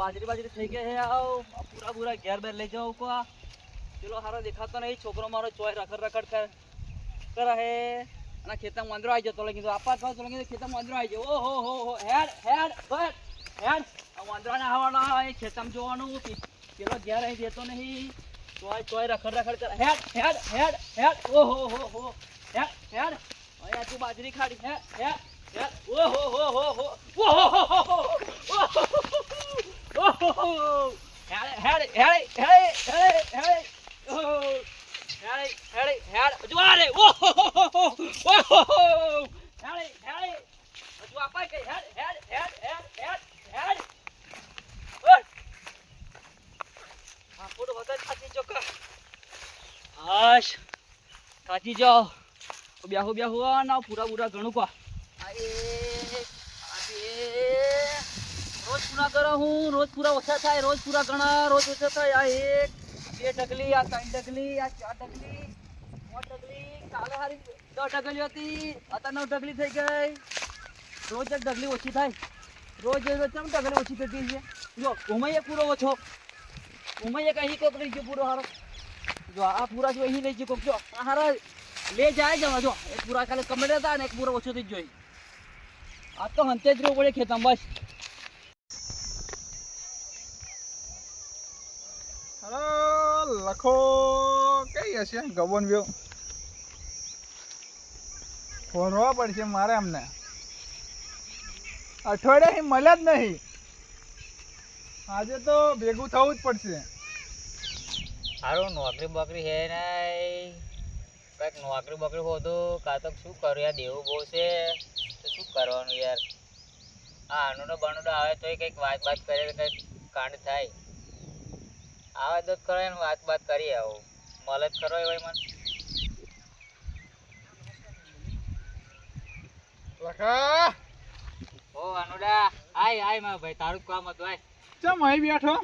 બાજરી બાજરી થઈ ગઈ છે આવ આ પૂરા પૂરા ઘેર બેર લઈ જાઉં કો આ. પેલો હારો દેખાતો નહીં છોકરો મારો ચોય રખડ રખડ કર કરે હે અને ખેતરમાં વાંદરો આવી જતો કીધું આપા ખાવ તો કીધું ખેતરમાં વાંદરો આવી જાય ઓહો હો હો હેડ હેડ બસ હેડ આ વાંદરાને આવવાના એ ખેતરમાં જોવાનું પે- પેલો ઘેર અહીં દેતો નહીં ચોય ચોય રખડ રખડ કરે હેડ હેડ હેડ હેડ ઓહો હો હો હેડ હેડ અહીંયા તું બાજરી ખાડી હેડ હેડ હેડ ઓહો હો હો હો ઓહો હો હો હો બ્યાહુ બ્યાહુ ના પૂરા પૂરા ઘણું કો હું, રોજ પૂરા ઓછા થાય, રોજ પૂરા ઘણા, રોજ ઓછા થાય. આ એક, બે ડગલી આ ત્રણ ડગલી આ ચાર ડગલી પાંચ ડગલી કાલે હારી દસ ડગલી હતી, અત્યારે નવ થઈ ગઈ. રોજ એક ડગલી ઓછી થાય. રોજ રોજ ચમ ડગલી ઓછી થતી જો, ઉમૈયા પૂરો ઓછો. ઉમૈયા કઈ કોક લઈ ગયો પૂરો હારો. જો, આ પૂરા જો અહીં લઈ ગયો કોક. જો, આ લે જાય જવા જો. એક પૂરા ખાલી કમેટ હતા ને એક પૂરો ઓછો થઈ જોઈ આ તો હંતે જ રહેવું પડે ખેતમ બસ હલો લખો. કઈ હશે ગબન વ્યો ફોરવા પડશે મારે અમને અઠવાડિયા મળ્યા જ નહીં. આજે તો ભેગું થવું જ પડશે. સારું નોકરી બોકરી હે નહીં. કંઈક નોકરી બોકરી હોતું કાં તો શું કરું યાર, દેવું બહુ છે. તો શું કરવાનું યાર? આ આનું બનુડો આવે તોય કંઈક વાત વાત કરે તો કંઈક કાંડ થાય. આવે તો જ કરે ને વાત કરી આવું. મળે જ ખરો હોય મને. લખા. ઓ અનુડા આય આય મારા ભાઈ તારું કામ હતું આય. ચમ અહીં બેઠો?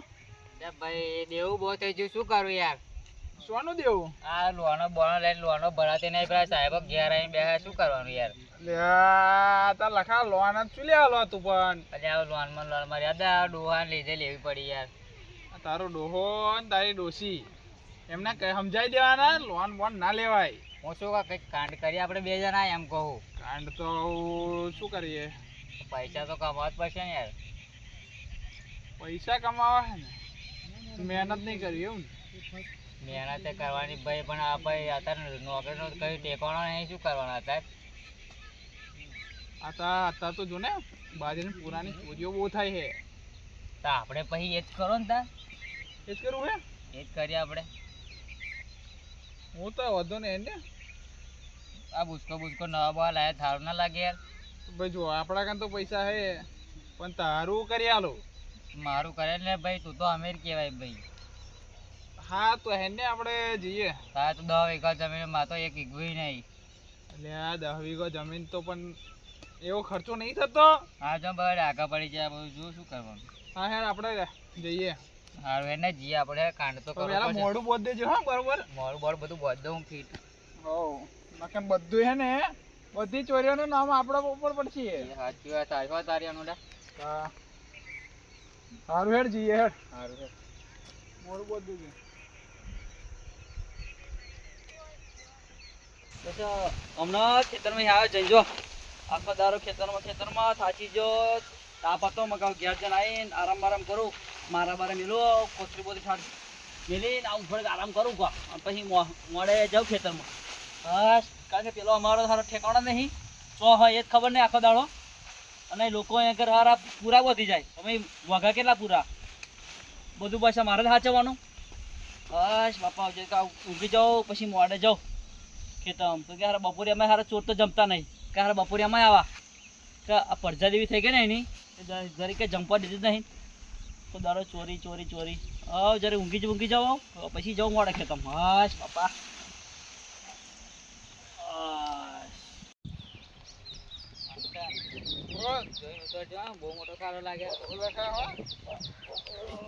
લે ભાઈ દેવું બહુ થઈ ગયું શું કરું યાર? સોનું દેવું? આ લોનો બોનો લઈને લોનો ભરાતી નહીં પેલા સાહેબ ઘેર આવીને બેસે શું કરવાનું યાર? લે આ તાર લખા લોન જ શું હાલો તું પણ. લોનમાં લોનમાં લોનમાં યાદ આ ડોહા લીધે લેવી પડી યાર. તારો ડોહો ને તારી ડોસી એમને કઈ સમજાઈ દેવાના? લોન બોન ના લેવાય. શું કહું કંઈક કાંડ કરીએ આપણે બે જણા એમ કહું. કાંડ તો શું કરીએ? પૈસા તો કમાવા જ પડશે ને યાર. પૈસા કમાવા હે ને? મહેનત નહીં કરી એવું ને મહેનત એ કરવાની ભાઈ પણ આ ભાઈ અત્યારે નોકરીનો કઈ ટેકવાનો નહીં શું કરવાના અત્યારે? આતા આતા તો જો ને બાજરીની પુરાની ચોરીઓ બહુ થાય છે. તો આપણે પછી એ જ કરો ને તા. એ જ કરવું હે? એ જ કરીએ આપણે. હું તો વધુ ને એને આ બુસકો બુસકો નવા બવા લાયા થારું ના લાગે યાર. ભાઈ જો આપણા કાન તો પૈસા હે પણ તારું કરી આલો. મારું કરે ને ભાઈ તું તો અમીર કહેવાય ભાઈ. હા તો હે ને આપણે જઈએ. હા તો દસ વીઘા જમીનમાં તો એક ઈગવી નહીં. એટલે આ દસ વીઘો જમીન તો પણ એવો ખર્ચો નહીં થતો. હા જો ભાઈ આગળ પડી જાય બધું જો શું કરવાનું. હા હેર આપણે જઈએ. સારું એને જી આપણે કાંડ તો કરો પેલા મોડું બોધ દેજો હા બરોબર? મોડું બોડ બધું બોધ દઉં ફીટ. હો નકર બધું હે ને બધી ચોરીઓનું નામ આપણા ઉપર પડશે. સાચી વાત સાચી વાત તારી અનુડા હા. સારું હેડ જઈએ હેડ. હારું હેડ. મોડું બોધ દેજો. હમણાં ખેતરમાં આવે જઈજો આખો દારો ખેતરમાં ખેતરમાં સાચી જો. તાપ હતો મગાવ ઘેર જઈને આવીને આરામ આરામ કરું. મારા બારે મેલો કોથરી બોથરી ઠાર મેલીને આવું થોડીક આરામ કરું કો. પછી મોડે જાઉં ખેતરમાં. બસ, કારણ કે પેલો અમારો સારો ઠેકાણો નહીં. ચો હોય એ જ ખબર નહીં આખો દાડો. અને લોકો અહીંયા ઘર હારા પૂરા વધી જાય. તમે વઘા કેટલા પૂરા? બધું પાછા મારે જ સાચવવાનું. બસ, બાપા, આવજે ઊભી જાઉં પછી મોડે જાઉં ખેતમ તો કે હારા બપોરે અમે હારા ચોર તો જમતા નહીં. કે હારા બપોરે અમે આવા. કે આ પડજા જેવી થઈ ગઈ ને એની. એ કે જમવા દીધી જ નહીં. તો દારો ચોરી ચોરી ચોરી. આવ જયારે ઊંઘી જ ઊંઘી જાઓ પછી જાઉં મોડે ખેતમ હાશ જોઈને બહુ મોટો સારો લાગે હો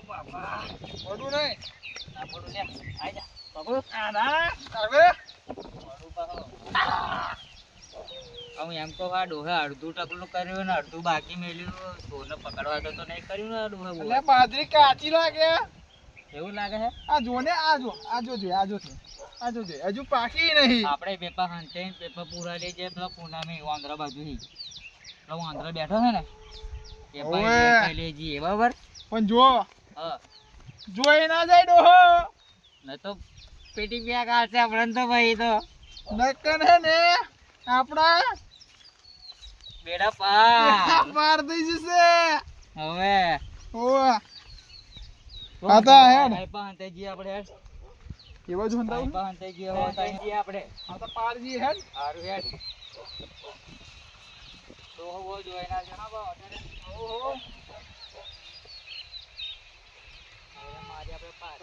બાપા મોડું નહીં ના પડું લે આઈ જા બાપુ ના ના પડું હું એમ કહું આ ડોહે અડધું ટકલું કર્યું ને અડધું બાકી મેલ્યું. સોને પકડવા તો નહીં કર્યું ને આ ડોહે એટલે બાજરી કાચી લાગે. એવું લાગે છે? આ જો ને આ જો આ જો આ જો આ જો હજુ પાકી નહીં. આપણે પેપર હંતે પેપર પૂરા લઈ જાય પેલા પૂનામી વાંદરા બાજુ હી પેલો વાંદરો બેઠો છે ને પેપર લઈ જઈએ બરાબર? પણ જો હા. જોઈ ના જાય ડોહો. ન તો પેટી પેક આવશે આપણે તો ભાઈ તો. નકન હે ને આપણા બેડા પાર પાર થઈ જશે. હવે. ઓવા. આતા હેડ. આઈપા હંતે જઈએ આપણે હેડ એવા જ હંતાવું આઈપા હંતે જઈએ હવે તો અહીં આપણે. આ તો પારજી હેડ હારું હેડ તો હવે જોઈ ના જણા અત્યારે ઓહો. મારી આપણે પાર.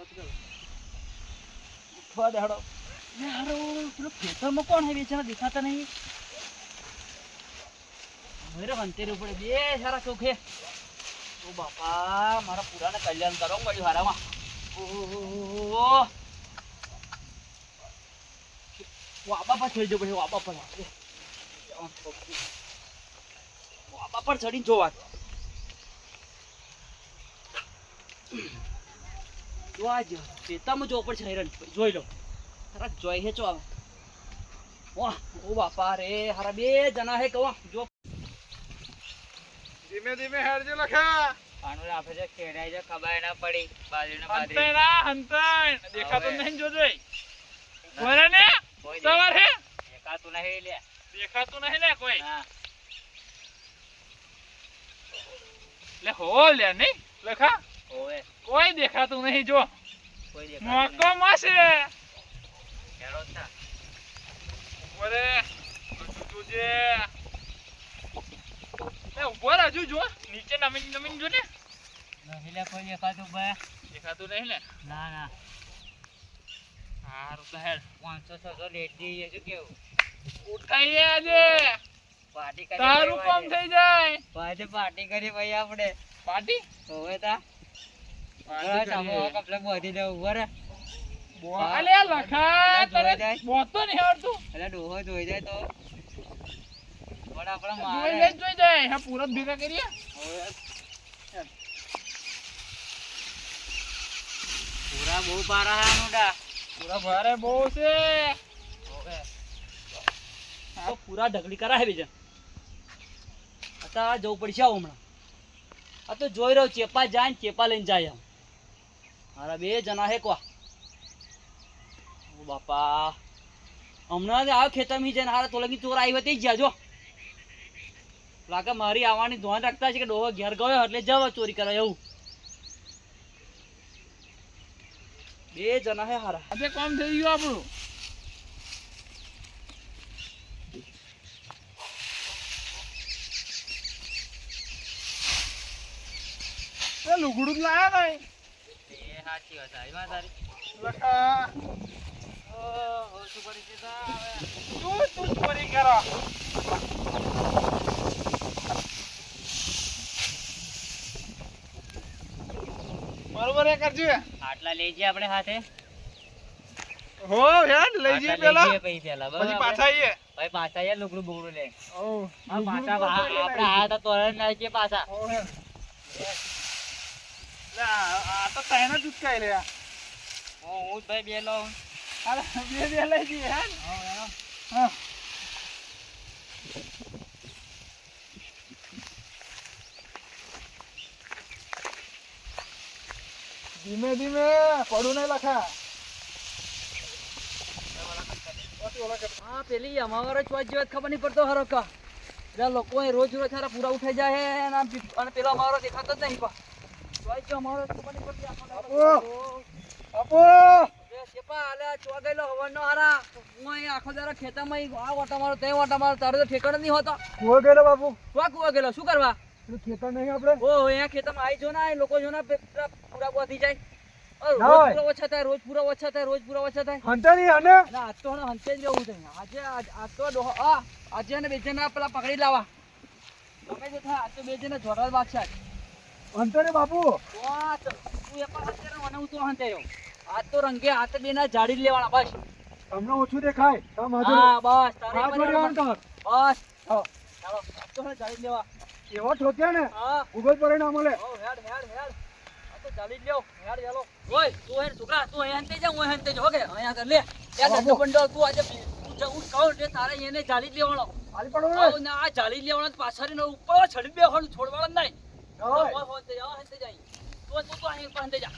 ઉઠવા દે હેડો. લે હારો પેલો ખેતરમાં કોણ હે બેચારા દેખાતા નહીં. મેરે પુરાને કલ્યાણ કરો પડ્યું હારામાં ઓહો વાબા પર ચડી જો પછી વાબા પર વાબા પર હિરણ જોઈ લો હારા જોઈ હે ચો વાહ ઓ બાપા રે હારા બે જણા હે કવા જો ધીમે ધીમે હેડજો લખા. આનું આપણે છે ખેડાઈ છે ખબર ના પડી. બાજરીને બાજરી. ના હંતાઈ દેખાતો નહીં જોજો બોલે ને. સવાર હે? દેખાતું નહીં લે. દેખાતું નહીં લે કોઈ? લે હો લે નહીં. લખા. ઓએ કોઈ દેખાતું નહીં જો. કોઈ દેખાતું મોકો માસે હેડો તા. બોલે જોજે ઊભો રહે જો નીચે નમીન નમીન જો ને. નહીં લે કોઈ દેખાતું ભાઈ દેખાતું નહીં ને? ના ના. હારું તો હેડ પાંચસો છસો લેટ જઈએ શું કેવું? ઉઠાઈએ આજે. પાર્ટી કરી તારું કામ થઈ જાય. પાર્ટી પાર્ટી કરી ભાઈ આપણે. પાર્ટી? હવે તા. બસ આમાં કપલે બોધી દેવું બરે અલે લખા તને બોતો નહીં આવડતું. એટલે ડોહો જોઈ જાય તો. જોઈ જાય પૂરા ઢગલી કરા હે બીજા અત્યારે જવું પડશે આવું હમણાં આ તો જોઈ રહ્યો ચેપા જાય ને ચેપા લઈને જાય આમ મારા બે જણા હે કો બાપા હમણાં આવ ખેતર મી જઈને હારા તોલગી ચોર આવી હતી જ્યાં જો. લાગે મારી આવવાની ધોન રાખતા છે કે ડોહો ઘેર ગયો એટલે જવા ચોરી કરે એવું. બે જણા હે હારા. આજે કામ થઈ ગયું આપણું? એ લુગડું લાયા નહીં એ સાચી વાત આવી તારી. લખા. ઓહો શું કરી છે તું? તું ચોરી કરો? બરોબર એ કરજે. આટલા લઈ જઈએ આપણે સાથે હો હેડ લઈ જઈએ આટલા પેલા. જઈએ પછી પેલા પછી બરાબર? પાછા આવીએ. ભાઈ પાછા યાર લુગડું બુગડું લે ઓ આ પાછા આ- આપણે આ તો તોરણ ના છે પાછા. ઓ હેડ લે આ આ તો તને જ ઉચકાઈ લે હું હું જ ભાઈ બે લઉં અરે બે બે લઈ જઈએ હેડ હા. ધીમે ધીમે પડું નહીં લખા. હા પેલી અમારો ચોઈસ જેવા ખબર નહીં પડતો હરો કા. પેલા લોકો રોજ રોજ હારા પૂરા ઉઠાઈ જાય હે અને પેલો અમારો દેખાતો જ નહીં પા જો અમારો ખબર નહીં પડતી. આપો શેપા હાલે આ ચો ગયેલો હવનનો હારા. હું અહીં આખો દાડો ખેતરમાં અહીં આ વાટા મારો તે વાટા મારો તારો તો ઠેકાણો નહીં હોતો. કુવો ગયેલો બાપુ. કુવા કુવા ગયેલો? શું કરવા? પેલું ખેતર નહીં આપણે? ઓ અહીંયા ખેતરમાં આવી જો ના લોકો જો ના પે- પૂરા બોધી જાય. રોજ પૂરા ઓછા થાય રોજ પૂરા ઓછા થાય રોજ પૂરા ઓછા થાય. હંતાની અને ના આજ તો હણે હંતે જ રહેવું છે આજે આજ તો ડોહ આ આજે ને બેજે ના પેલા પકડી લાવા તમે જો થાય આજ તો ને જોરદાર વાત છે હંતે રે બાપુ? વાત. તું એ પણ હંતે મને હું તો હંતે રહ્યો આજ તો રંગે હાથ બેના જાડી લેવાના બસ. તમને ઓછું દેખાય? તમે હા બસ. તારે. બસ. ચાલો ચાલો તો જાડી લેવા. એવો ઠોક્યા ને ગૂગલ પર પરિણામ મળે. હેડ હેડ હેડ. આ તો જાળી લ્યો. હેડ ચાલો ઓય તું હે છોકરા તું અહીં જા હું હંતે જો કે અહીંયા કર લે. યાર દંડો બંડો તું આજે હું કહું એટલે તારે એને જાળી જ લેવાનો. હાલી પડો ના. આ જાળી જ લેવાનો પાછળ ઉપર છડી બેવાનું છોડવાનું નહીં. ઓય. હંતે જા, હંતે જા અહીં. તું તું અહીં હંતે જા.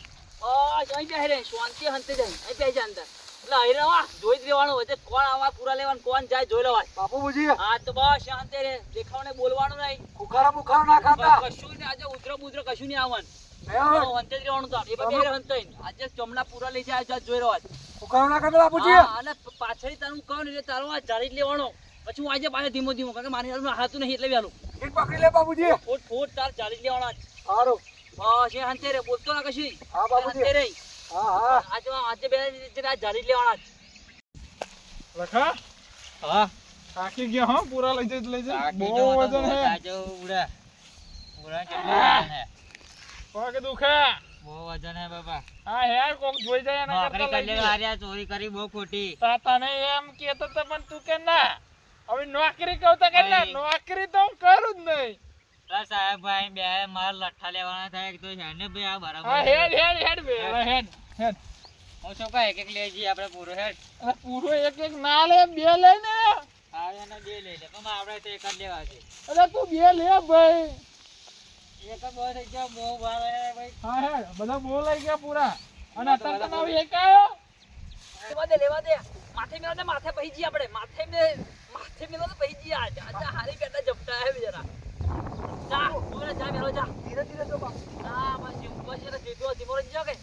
આ અહીં બેહી રે શાંતિ હંતે જાય અહીં. જા અંદર. એટલે અહીં રહેવા જોઈ જ લેવાનું વચ્ચે કોણ આવા પૂરા લેવાનું કોણ જાય જોઈ લેવા બાપુ બુજી. હા તો બસ શાંતિ રે. દેખાવને બોલવાનું નહીં. ખુખારા બુખારા ના ખાતા. કશું નહીં. આજે ઉધરો બુધરો કશું નહીં આવવાનું. હંતે જ રહેવાનું તાર. એ પણ હંતે આજે ચમડા પૂરા લઈ જાય જોઈ રહ્યા ખુખારા ના ખાતા બાપુજી? અને પાછળ તારું કહું એટલે તારો આ જાળી જ લેવાનો. પછી હું આજે પાછા ધીમો ધીમો કારણ કે મારી હાથમાં હાથું નહીં એટલે વહેલું એક પકડી લે બાપુજી. ફૂટ ફૂટ તાર જ લેવાના સારું બસ એ હંતે રે. બોલતો ના કશું. હા બાપુજી. હંતે રે હા હા આજે આજે બે આ લેવાના લખા? હા. થાકી ગયા હો પૂરા લઈ જઈ લઈ જઈ બહુ વજન હે. તાજો ઉડા. ઉડા કેટલું હે? પગ દુખે? બહુ વજન હે બાપા. હા હેર કોક જોઈ જાય એના કરતા કરી લેવા જઈએ. ચોરી કરી બહુ ખોટી. તા તને એમ કેતો તો પણ તું કે ના. હવે નોકરી કહું તો કે ના નોકરી તો હું કરું જ નહીં. સાહેબ ભાઈ બે મારા લઠ્ઠા લેવાના થાય તો હેડ ભાઈ આ બરાબર હેડ હેડ હેડ હેડ હેડ. હું શું કહે એક એક લઈ જઈએ આપણે પૂરો હેડ. અરે પૂરો એક એક ના લે બે લે ને. હા એને બે લઈ લે પણ આપણે તો એક જ લેવા છે. અરે તું બે લે ભાઈ. એક જ બહુ થઈ ગયો બહુ ભાવે ભાઈ. હા હેડ બધા બહુ લઈ ગયા પૂરા. અને અત્યારે તો નવી એક આવ્યો લેવા દે લેવા દે. માથે મેળો ને માથે પહી જઈએ આપણે. માથે મે માથે મેળો તો પહી જઈએ. આજ આજા હારી બેટા જપટા હે જરા જા બોલે જા મેળો જા. ધીરે ધીરે તો બા હા બસ જી બસ એટલે જીતો ધીમો રહી જાવ કે.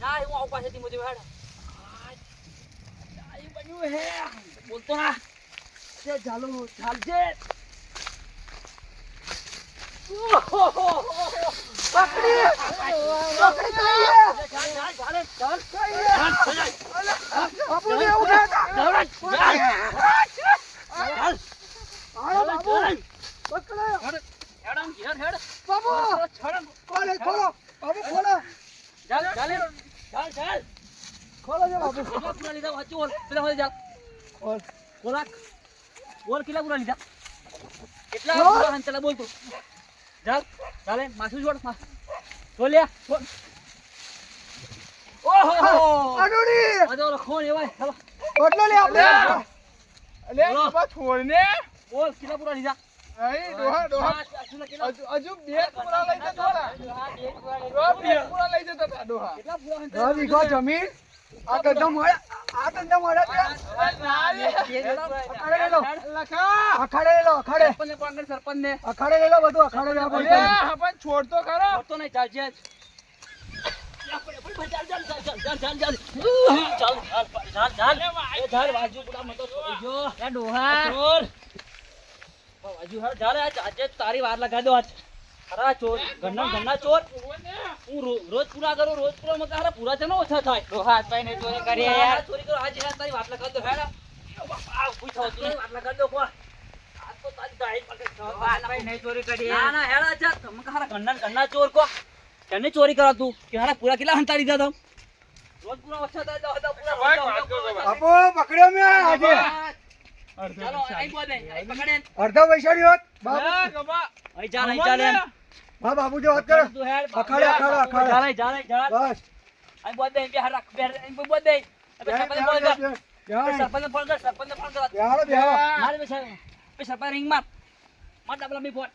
જા હું આવું પાસે ધીમો ધીમો હેડ આ બન્યું હે બોલતો ના તે ચાલો ચાલજે પકડી પકડી કઈ ચાલ ચાલ ચાલ ચાલ બાપુજી એવું થાય ચાલ હાલો બાપુ પકડો હેડ હેડ. બાપુ ખોલો? બાબુ ખોલો. ચાલ ચાલ. ચાલ ચાલ. ખોલો છે બાપુ કેટલા પૂરા લીધા વાંચો બોલ પેલા હોય ચાલ ખોલ બોલાક બોલ કેટલા પૂરા લીધા? કેટલા બોલ. પૂરા બોલ તું. ચાલ મા. ઓહો! અડુડી! ઓટલો લે આપણે. બોલો. બોલ કેટલા પૂરા લીધા? અહીં ડોહા ડોહા? હજુ હજુ બે પૂરા લઈ જતા હતા. બે પૂરા લઈ જતા હતા ડોહા. કેટલા પૂરા દસ વીઘો જમીન. આ ધંધા મળે આ મળે છે. અખાડે લો. અખાડે લો અખાડે. કર સરપંચને. અખાડે લઈ લો બધું અખાડે લો પણ છોડ તો ખરો. ફોટો નહીં ચાલજે જ. ડોહા. ચોર. બાજુ હાલ, ચાલ, આજ આજે તારી વાર લગાડી દો આજ. ખરા ચોર ઘરના ઘરના ચોર. હું રોજ પૂરા કરું રોજ પૂરા માં તારા પૂરા છે ને ઓછા થાય? ડોહા હાથ પાઈને ચોરી કરી યાર. ચોરી કરો આજે યાર તારી વાત લગાડી દો હેડ આ ઊભી થાવ તું વાત લગાડી દો કોઈ આ તો તારી દાઢી પકડ હાથ પાઈને ચોરી કરી ના ના હેડા જા. તમે હારા ઘરના ઘરના ચોર કો. કેને ચોરી કરા તું? કે હારા પૂરા કેટલા હંતાડી દીધા તમ? રોજ પૂરા ઓછા થાય તો પૂરા ભાઈ, ઓછા, વાત ભાઈ. પકડ્યો મેં આજે. અડધો વૈશાળી હોત હા, બાપુ. જો વાત કરો. અખાડે, અખાડે, અખાડે. ચાલ અહીં, ચાલ અહીં, ચાલ બસ. આઈ બોલ દે બે હાથ રાખ બે અહીં બોલ દે. હવે સરપંચને કર સરપંચ ફોન કર સરપંચને ફોન કર. મારે બે સાહેબ બે સરપંચ રિંગ માર માર ડબલા બી ફોન.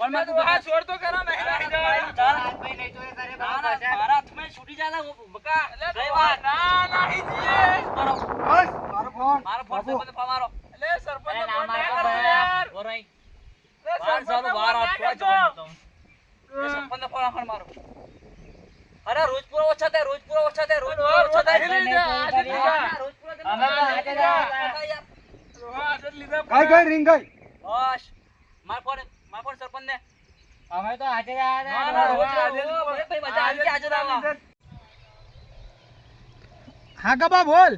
ફોન માર તું ડોહા છોડ તો ખરો નહીં નહીં જાય. ચાલ હાથ પાઈને ચોરી કરે ના ના બાપા મારા હાથમાં છૂટી જાય ને બકા ગઈ ડોહા, વાત. ના નહીં જીએ. મારો બસ મારો ફોન. મારો ફોન બાપુ. સરપંચને ફોન મારો અલે સરપંચને અરે ના ફોન ના મારતો કરજો ભાઈ. યાર. બોરાઈ અલે બાર સરપંચને સારું ફોન બાર ના આઠ કરજો. વાગે જવાનું તો. એ સરપંચને ફોન આખણ મારો. અરે રોજ પૂરો ઓછા બસ રોજ પૂરો જ લીધા. ના, અમે તો આજે જ ના, રોજ આજે ભાઈ, ભાઈ, આવી આજે જ હા ગબા બોલ.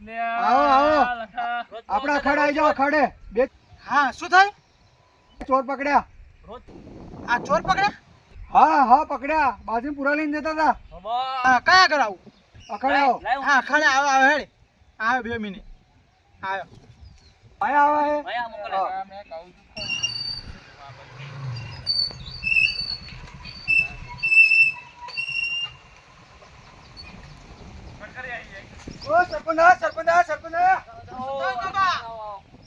લે, આવો, આવો. આપણા ઓછા આવી જાઓ ખડે. બે હા શું થાય? ચોર પકડ્યા. આ ચોર પકડ્યા? હા હા પકડ્યા. બાજુ પૂરા લઈને જતા હતા. હા કયા કરાવું અખડે આવો. હા અખડે આવો આવે હેડ. આવે બે મિનિટ. આવ્યો આયા આવે મેં કહું છું. ઓ સરપંચ આ, સરપંચ આ, સરપંચ આ.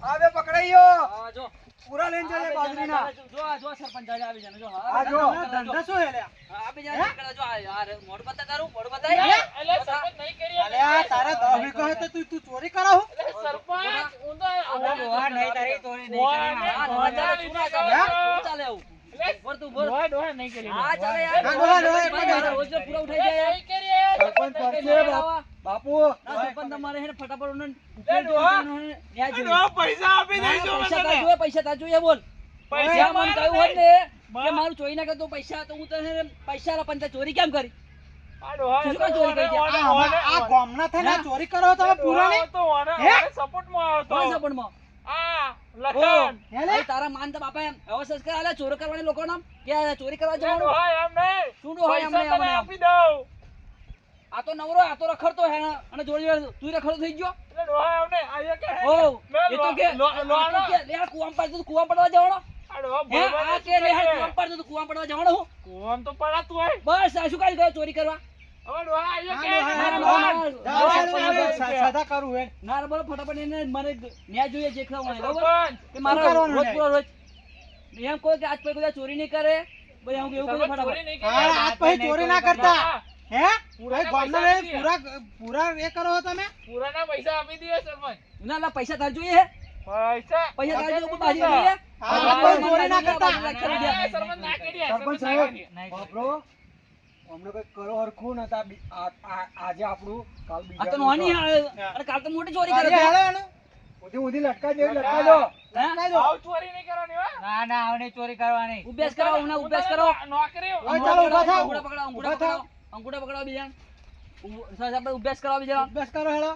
આ બે પકડાઈ ગયો હા, જો પૂરા લઈને આ બાજરીના જો આ જો સરપંચ દાદા આવી જાય જો આ જો ધંધા શું હે લ્યા? આ બે જો યાર મોઢું બતા તારું મોઢું બતાય એટલે સરપંચ નહીં કરીએ. અલ્યા તારા દસ વીઘા તો તું તું ચોરી સરપંચ, નહીં તારી નહીં ડોહા ચાલે, આવું? તું. ડોહા ડોહા નહીં યાર. ડોહા, ડોહા, પૂરો ઉઠાઈ જાય. સરપંચ પડશે બાપુ ના, સરપંચ તમારે હે ફટાફટ પૈસા આપી દેજો પૈસા. જોઈએ, પૈસા તાર જોઈએ, બોલ. પૈસા મને કહ્યું હોત ને કે મારું ચોરી ના કરતો પૈસા તો હું તને પૈસા પણ ચોરી કેમ કરી? તો ચોરી કરી તમે પૂરા તો લખન. તારા માન તો બાપા એમ એવો સંસ્કાર આલે ચોરી કરવાની લોકો નામ? કે ચોરી કરવા જવાનું? એમ નહીં. શું હોય એમ નહીં. આપી દઉં. આ તો નવરો આ તો રખડતો હે અને જોડે જોડે તું રખડતો થઈ ગયો? એટલે ડોહા એમ આ એ કે ઓ એ તો કે લો- આ કૂવામાં પડતો તો કૂવામાં પડવા જવાનો? આ ડોહા હે ભોળવાનો આ શું કે લે આ કરે? કૂવામાં પડતો પડવા જવાનો હું? કૂવામાં તો પડાતું હોય. બસ આ શું કાઢી ગયો ચોરી કરવા? હવે ડોહા કે સદા કરું હે ના બોલો ફટાફટ એને મને ન્યાય જોઈએ જે ખવાય બરાબર? કે મારા રોજ પૂરો રોજ. એમ કહો કે આજ પછી કોઈ ચોરી નહીં કરે ભાઈ હું એવું કહું ફટાફટ. આજ પછી ચોરી ના કરતા. હા, પૂરા ગામના રે, પૂરા પૂરા એ કરો છો તમે. પૂરાના પૈસા આપી દઈએ સરપંચ. ના ના પૈસા તાર જોઈએ પૈસા? પૈસા તાર જોઈએ બાજી. જોઈએ હા, ચોરી ના કરતા. બાજી. ના, સરપંચ ના કરીએ, સરપંચ સાહેબ બાપરો અમને કઈ કરો હરખું નતા બી- આ- આ- આજે આપણું કાલ આ તો નોની અરે કાલ તો મોટી ચોરી કરે તો. હેડો એનું. ઉધી ઉધી લટકાઈ દે લટકા દો. લટકા દો. આવ ચોરી નહીં કરવાની હો. ના ના આવને ચોરી કરવાની. ઉભેસ કરો ઉના ઉભેસ કરો. નોકરી. ચાલો, ઊભા થાવ. ઊભા પકડાવો અંગૂઠા પકડાવો બીજા આપણે ઉભેસ કરાવો બીજા અભ્યાસ કરો હેડો.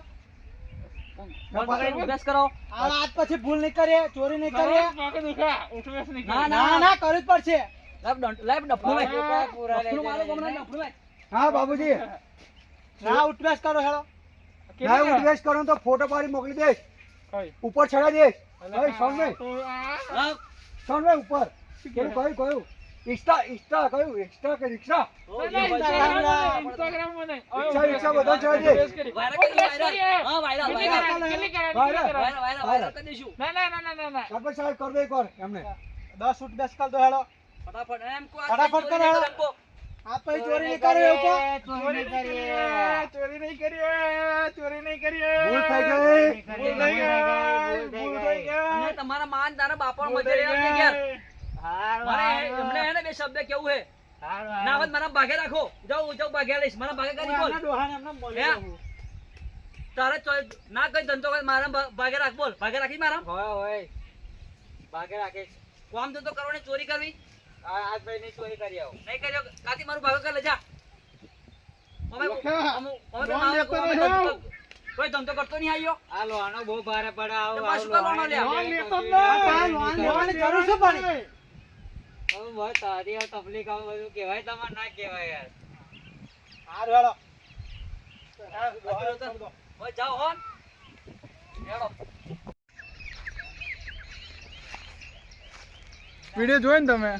બોલ કરો. આજ પછી ભૂલ નહીં કરીએ ચોરી નહીં કરીએ નોકરી દુખા ઉઠવેશ નહીં. ના, કરવું જ પડશે. ડફલું હા, બાબુજી. ઉઠવેશ કરો હેડો. ના ઉઠવેશ કરો તો ફોટો પાડી મોકલી દઈશ. ઉપર ચડાવી દઈશ. સોનભાઈ. સોનભાઈ ઉપર. કયું કયું? ઇન્સ્ટા ઇન્સ્ટા કયું ઇન્સ્ટા કે રિક્ષા ઓ, ના, એ ના, ભાઈ છે. ઇન્સ્ટાગ્રામ રિક્ષા, રિક્ષા બધા. કરીએ. હા, વાયરલ, વાયરલ. વાયરલ. કરી દઈશું. ના ના ના ના ના ના સરપંચ સાહેબ કર દે એમને દસ ફૂટ કર દો હેડો ફટાફટ એમ ફટાફટ ચોરી કરો. પછી ચોરી નહીં કરે એવું ચોરી ચોરી નહીં નહીં કરીએ. ચોરી નહીં કરીએ ચોરી નહીં કરીએ ભૂલ થઈ ગઈ ભૂલ થઈ ગઈ ભૂલ થઈ ગઈ તમારા માન તારા બાપા મજે રહ્યા છે મારે એમને હે ને બે શબ્દ કેવું હે? ના હોત મારા ભાગે રાખો. જાઉં જાઉં ભાગે લઈશ. મારા ભાગે કરી બોલ. તારે ના કઈ ધંધો કર મારા ભાગે રાખ બોલ. ભાગે રાખી મારા? હોય હોય. ભાગે રાખીશ. કામ ધંધો કરવો ને ચોરી કરવી? આજ ભાઈ ની ચોરી કરી આવું. નહીં કર્યો. મારું ભાગે કરી લે જા. અમે- લખ્યા. અમે- અમે તો લોન મારો- લેતો અમે નહીં ધંધો- કોઈ ધંધો કરતો નહીં આવ્યો આ લોહાનો બહુ ભારે પડે આવો? લોન લેતો લોન લેવાની જરૂર શું પડી? હવે બહુ તારી આ તકલીફ આવું બધું કહેવાય તમારે ના કહેવાય યાર. હારું હેડો. જાઓ હોન હેડો. વીડિયો જોયો ને તમે?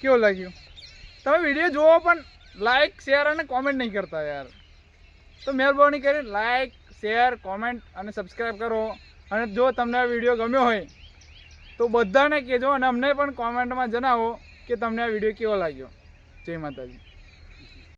કેવો લાગ્યું? તમે વીડિયો જોવો પણ લાઈક શેર અને કોમેન્ટ નહીં કરતા યાર. તો મહેરબાની કરી લાઈક શેર કોમેન્ટ અને સબસ્ક્રાઈબ કરો. અને જો તમને આ વીડિયો ગમ્યો હોય તો બધાને કહેજો અને અમને પણ કોમેન્ટમાં જણાવો કે તમને આ વીડિયો કેવો લાગ્યો. જય માતાજી.